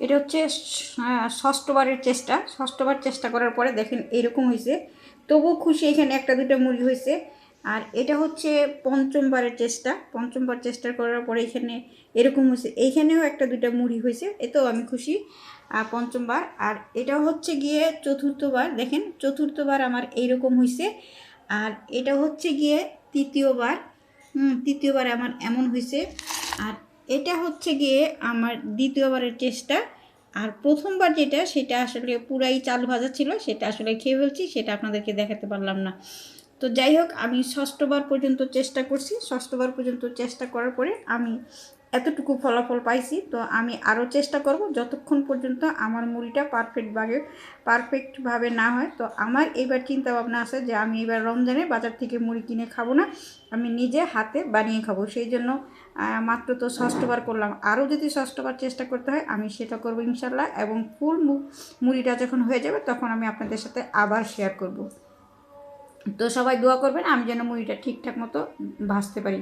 এটা হচ্ছে ষষ্ঠবারের চেষ্টা। ষষ্ঠবার চেষ্টা করার পরে দেখেন এরকম হয়েছে। তবুও খুশি এখানে একটা দুটো মুড়ি হয়েছে। আর এটা হচ্ছে পঞ্চমবারের চেষ্টা। পঞ্চমবার চেষ্টা করার পরে এখানে এরকম হয়েছে। এইখানেও একটা দুটো মুড়ি হয়েছে। এতেও আমি খুশি। আর পঞ্চমবার। আর এটা হচ্ছে গিয়ে চতুর্থবার। দেখেন, চতুর্থবার আমার এইরকম হয়েছে। আর এটা হচ্ছে গিয়ে তৃতীয়বার। তৃতীয়বার আমার এমন হয়েছে। আর এটা হচ্ছে গিয়ে আমার দ্বিতীয়বারের চেষ্টা আর প্রথমবার যেটা, সেটা আসলে পুরাই চাল ভাজা ছিল, সেটা আসলে খেয়ে ফেলছি, সেটা আপনাদেরকে দেখাতে পারলাম না। তো যাই হোক আমি ষষ্ঠবার পর্যন্ত চেষ্টা করছি। ষষ্ঠবার পর্যন্ত চেষ্টা করার পরে আমি এতটুকু ফলাফল পাইছি। তো আমি আরও চেষ্টা করব যতক্ষণ পর্যন্ত আমার মুড়িটা পারফেক্টভাবে পারফেক্টভাবে না হয়। তো আমার এবার চিন্তা ভাবনা আছে যে আমি এবার রমজানে বাজার থেকে মুড়ি কিনে খাব না, আমি নিজে হাতে বানিয়ে খাব। সেই জন্য মাত্র তো ষষ্ঠবার করলাম। আরও যদি ষষ্ঠবার চেষ্টা করতে হয়, আমি সেটা করব ইনশাল্লাহ এবং ফুল মুড়িটা যখন হয়ে যাবে, তখন আমি আপনাদের সাথে আবার শেয়ার করব। তো সবাই দোয়া করবেন আমি যেন মুড়িটা ঠিকঠাক মতো ভাজতে পারি।